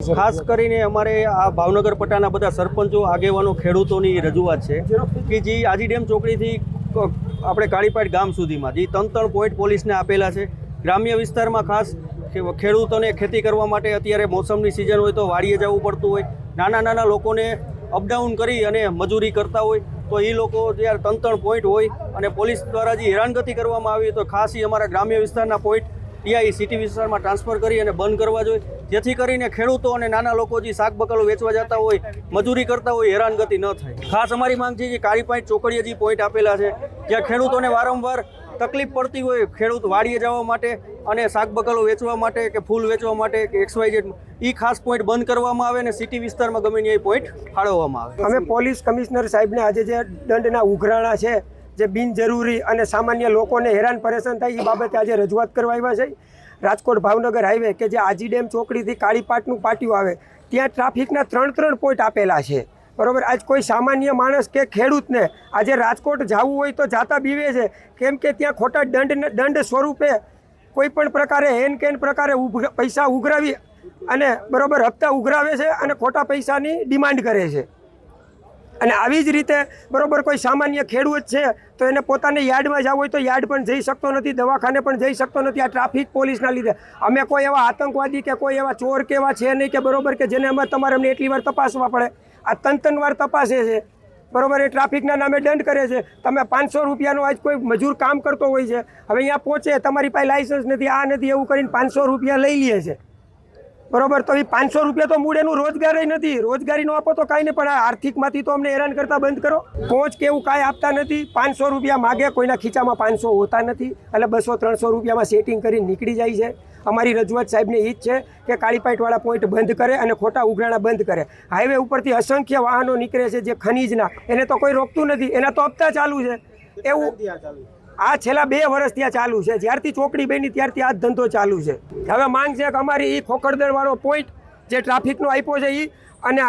ખાસ કરીને અમારે આ ભાવનગર પટ્ટાના બધા સરપંચો, આગેવાનો, ખેડૂતોની રજૂઆત છે કે જે આજી ડેમ ચોકડીથી આપણે કાળીપાટ ગામ સુધીમાં, જે ત્રણ ત્રણ પોઈન્ટ પોલીસને આપેલા છે. ગ્રામ્ય વિસ્તારમાં ખાસ ખેડૂતોને ખેતી કરવા માટે અત્યારે મોસમની સિઝન હોય તો વાડીએ જવું પડતું હોય. નાના નાના લોકોને અપડાઉન કરી અને મજૂરી કરતા હોય તો એ લોકો જ્યારે ત્રણ ત્રણ પોઈન્ટ હોય અને પોલીસ દ્વારા જે હેરાનગતિ કરવામાં આવી તો ખાસ એ અમારા ગ્રામ્ય વિસ્તારના પોઈન્ટ ટીઆઈ સિટી વિસ્તારમાં ટ્રાન્સફર કરી અને બંધ કરવા જોઈએ. જેથી કરીને ખેડૂતો અને નાના લોકો જે શાક બકાલો વેચવા જતા હોય, મજૂરી કરતા હોય, હેરાનગતિ ન થાય. ખાસ અમારી માંગ છે કે કાળી પાંચ ચોકડીએ જે પોઈન્ટ આપેલા છે, જ્યાં ખેડૂતોને વારંવાર તકલીફ પડતી હોય, ખેડૂત વાડીએ જવા માટે અને શાક બકાલો વેચવા માટે કે ફૂલ વેચવા માટે કે એક્સવાય ઝેડ એ ખાસ પોઈન્ટ બંધ કરવામાં આવે અને સિટી વિસ્તારમાં ગમે એ પોઈન્ટ ફાળવવામાં આવે. અમે પોલીસ કમિશનર સાહેબને આજે જે દંડના ઉઘરાણા છે જે બિનજરૂરી અને સામાન્ય લોકોને હેરાન પરેશાન થાય એ બાબતે આજે રજૂઆત કરવા આવ્યા છે. રાજકોટ ભાવનગર હાઈવે કે જે આજી ડેમ ચોકડીથી કાળીપાટનું પાટિયું આવે, ત્યાં ટ્રાફિકના ત્રણ ત્રણ પોઈન્ટ આપેલા છે. બરોબર? આજ કોઈ સામાન્ય માણસ કે ખેડૂતને આજે રાજકોટ જવું હોય તો જાતા બીવે છે. કેમ કે ત્યાં ખોટા દંડ દંડ સ્વરૂપે કોઈ પણ પ્રકારે હેન કેન પ્રકારે પૈસા ઉઘરાવી અને બરોબર હપ્તા ઉઘરાવે છે અને ખોટા પૈસાની ડિમાન્ડ કરે છે. અને આવી જ રીતે બરાબર કોઈ સામાન્ય ખેડૂત છે, તો એને પોતાને યાર્ડમાં જવું હોય તો યાર્ડ પણ જઈ શકતો નથી, દવાખાને પણ જઈ શકતો નથી, આ ટ્રાફિક પોલીસના લીધે. અમે કોઈ એવા આતંકવાદી કે કોઈ એવા ચોર કે એવા છે નહીં કે બરોબર કે જેને અમે તમારે અમને એટલી વાર તપાસવા પડે. આ ત્રણ ત્રણ વાર તપાસે છે. બરાબર, એ ટ્રાફિકના નામે દંડ કરે છે. તમે પાંચસો રૂપિયાનો આજ કોઈ મજૂર કામ કરતો હોય છે. હવે અહીંયા પહોંચે, તમારી પાસે લાઇસન્સ નથી, આ નથી, એવું કરીને પાંચસો રૂપિયા લઈ લે છે. બરોબર, તો એ પાંચસો રૂપિયા તો મૂળ એનું રોજગારી નથી. રોજગારી નો આપો તો કાંઈ નહીં, પણ આ આર્થિકમાંથી તો અમને હેરાન કરતા બંધ કરો. કોચ કે એવું કાંઈ આપતા નથી. પાંચસો રૂપિયા માગે, કોઈના ખીચામાં પાંચસો હોતા નથી. એટલે બસો, ત્રણસો રૂપિયામાં સેટિંગ કરી નીકળી જાય છે. અમારી રજૂઆત સાહેબને એ જ છે કે કાળીપાઇટવાળા પોઈન્ટ બંધ કરે અને ખોટા ઉઘરાણા બંધ કરે. હાઈવે ઉપરથી અસંખ્ય વાહનો નીકળે છે જે ખનીજના. એને તો કોઈ રોકતું નથી. એના તો હપ્તા ચાલુ છે. એવું આ છેલ્લા બે વર્ષ ત્યાં ચાલુ છે. જ્યારથી ચોકડી બની ત્યારથી આ ધંધો ચાલુ છે. હવે માંગ છે કે અમારી એ ખોખરદર વાળો પોઈન્ટ જે ટ્રાફિકનો આપ્યો છે એ અને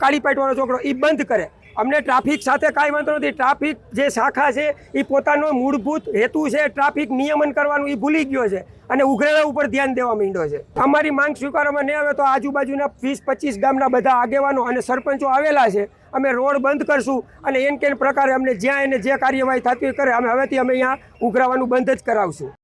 કાળીપાટ છોકરો એ બંધ કરે. અમને ટ્રાફિક સાથે કાંઈ વાંધો નથી. ટ્રાફિક જે શાખા છે એ પોતાનો મૂળભૂત હેતુ છે ટ્રાફિક નિયમન કરવાનું એ ભૂલી ગયો છે અને ઉઘરેલા ઉપર ધ્યાન દેવા માંડ્યો છે. અમારી માંગ સ્વીકારવામાં નહીં આવે તો આજુબાજુના વીસ પચીસ ગામના બધા આગેવાનો અને સરપંચો આવેલા છે. અમે રોડ બંધ કરશું અને એન કેન પ્રકારે અમને જ્યાં એને જે કાર્યવાહી થતી હોય કરે. અમે હવેથી અમે અહીંયા ઉઘરાવાનું બંધ જ કરાવશું.